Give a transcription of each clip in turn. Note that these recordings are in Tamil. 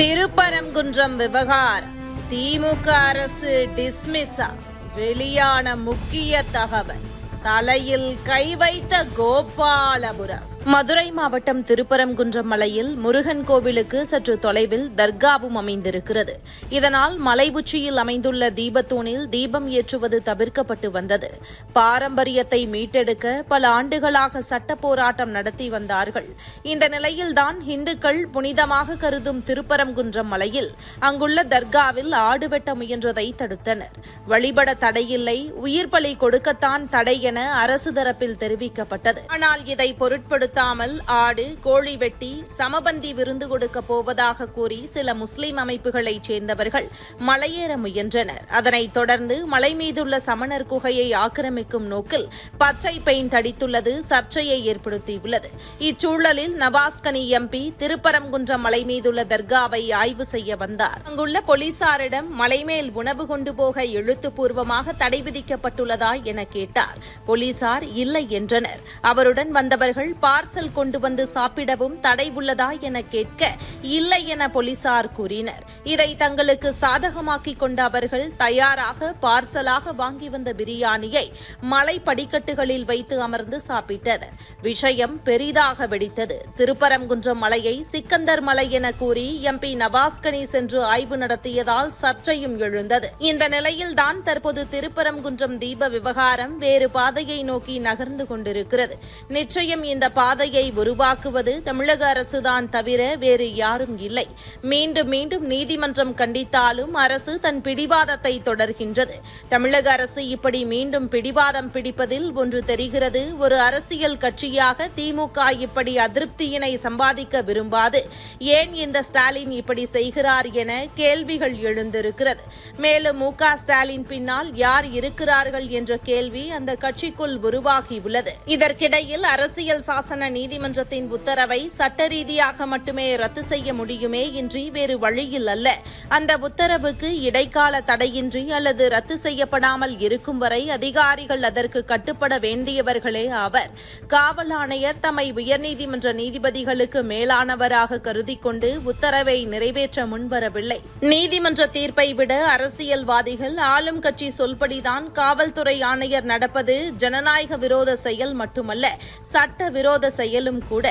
திருப்பரங்குன்றம் விவகார். திமுக அரசு டிஸ்மிஸா வெளியான முக்கிய தகவல். தலையில் கை வைத்த கோபாலபுரம். மதுரை மாவட்டம் திருப்பரங்குன்றம் மலையில் முருகன் கோவிலுக்கு சற்று தொலைவில் தர்காவும் அமைந்திருக்கிறது. இதனால் மலை உச்சியில் அமைந்துள்ள தீபத்தூணில் தீபம் ஏற்றுவது தவிர்க்கப்பட்டு வந்தது. பாரம்பரியத்தை மீட்டெடுக்க பல ஆண்டுகளாக சட்ட போராட்டம் நடத்தி வந்தார்கள். இந்த நிலையில்தான் இந்துக்கள் புனிதமாக கருதும் திருப்பரங்குன்றம் மலையில் அங்குள்ள தர்காவில் ஆடு வெட்ட முயன்றதை தடுத்தனர். வழிபட தடையில்லை உயிர் பலி கொடுக்கத்தான் தடை என அரசு தரப்பில் தெரிவிக்கப்பட்டது. ஆனால் இதை பொருட்படுத்த பொருட்படுத்தாமல் ஆடு கோழி வெட்டி சமபந்தி விருந்து கொடுக்க போவதாக கூறி சில முஸ்லிம் அமைப்புகளைச் சேர்ந்தவர்கள் மலையேற முயன்றனர். அதனைத் தொடர்ந்து மலை மீதுள்ள சமணர் குகையை ஆக்கிரமிக்கும் நோக்கில் பச்சை பெயிண்ட் அடித்துள்ளது சர்ச்சையை ஏற்படுத்தியுள்ளது. இச்சூழலில் நவாஸ்கனி எம்பி திருப்பரங்குன்றம் மலை மீதுள்ள தர்காவை ஆய்வு செய்ய வந்தார். அங்குள்ள போலீசாரிடம் மலைமேல் உணவு கொண்டு போக எழுத்துப்பூர்வமாக தடை விதிக்கப்பட்டுள்ளதா என கேட்டார். போலீசார் இல்லை என்றனர். அவருடன் வந்தவர்கள் பார் பார்சல் கொண்டு வந்து சாப்பிடவும் தடை உள்ளதா என கேட்க இல்லை என போலீசார் கூறினர். இதை தங்களுக்கு சாதகமாக்கிக் கொண்ட அவர்கள் தயாராக பார்சலாக வாங்கி வந்த பிரியாணியை மலை படிக்கட்டுகளில் வைத்து அமர்ந்து சாப்பிட்டனர். விஷயம் பெரிதாக வெடித்தது. திருப்பரங்குன்றம் மலையை சிக்கந்தர் மலை என கூறி எம்பி நவாஸ்கனி சென்று ஆய்வு நடத்தியதால் சர்ச்சையும் எழுந்தது. இந்த நிலையில்தான் தற்போது திருப்பரங்குன்றம் தீப விவகாரம் வேறு பாதையை நோக்கி நகர்ந்து கொண்டிருக்கிறது. நிச்சயம் இந்த பாதையை உருவாக்குவது தமிழக அரசுதான் தவிர வேறு யாரும் இல்லை. மீண்டும் மீண்டும் நீதிமன்றம் கண்டித்தாலும் அரசு தன் பிடிவாதத்தை தொடர்கின்றது. தமிழக அரசு இப்படி மீண்டும் பிடிவாதம் பிடிப்பதில் ஒன்று தெரிகிறது. ஒரு அரசியல் கட்சியாக திமுக இப்படி அதிருப்தியினை சம்பாதிக்க விரும்பாது. ஏன் இந்த ஸ்டாலின் இப்படி செய்கிறார் என கேள்விகள் எழுந்திருக்கிறது. மேலும் மு ஸ்டாலின் பின்னால் யார் இருக்கிறார்கள் என்ற கேள்வி அந்த கட்சிக்குள் உருவாகியுள்ளது. இதற்கிடையில் அரசியல் சாசன நீதிமன்றத்தின் உத்தரவை சட்ட ரீதியாக மட்டுமே ரத்து செய்ய முடியுமே இன்றி வேறு வழியில் அல்ல. அந்த உத்தரவுக்கு இடைக்கால தடையின்றி அல்லது ரத்து செய்யப்படாமல் இருக்கும் வரை அதிகாரிகள் அதற்கு கட்டுப்பட வேண்டியவர்களே ஆவர். காவல் ஆணையர் தம்மை உயர்நீதிமன்ற நீதிபதிகளுக்கு மேலானவராக கருதி கொண்டு உத்தரவை நிறைவேற்ற முன்வரவில்லை. நீதிமன்ற தீர்ப்பை விட அரசியல்வாதிகள் ஆளும் கட்சி சொல்படிதான் காவல்துறை ஆணையர் நடப்பது ஜனநாயக விரோத செயல் மட்டுமல்ல. சட்ட விரோத செயலும் கூட.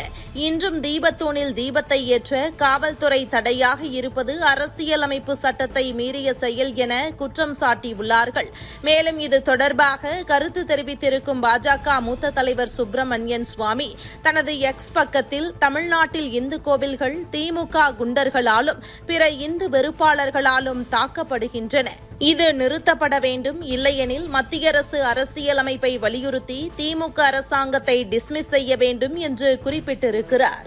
இன்றும் தீபத்தூணில் தீபத்தை ஏற்ற காவல்துறை தடையாக இருப்பது அரசியலமைப்பு சட்டத்தை மீறிய செயல் என குற்றம் சாட்டியுள்ளார்கள். மேலும் இது தொடர்பாக கருத்து தெரிவித்திருக்கும் பாஜக மூத்த தலைவர் சுப்பிரமணியன் சுவாமி தனது எக்ஸ் பக்கத்தில் தமிழ்நாட்டில் இந்து கோவில்கள் திமுக குண்டர்களாலும் பிற இந்து வெறுப்பாளர்களாலும் தாக்கப்படுகின்றன. இது நிறுத்தப்பட வேண்டும் இல்லையெனில் மத்திய அரசு அரசியலமைப்பை வலியுறுத்தி திமுக அரசாங்கத்தை டிஸ்மிஸ் செய்ய வேண்டும் என்று குறிப்பிட்டிருக்கிறார்.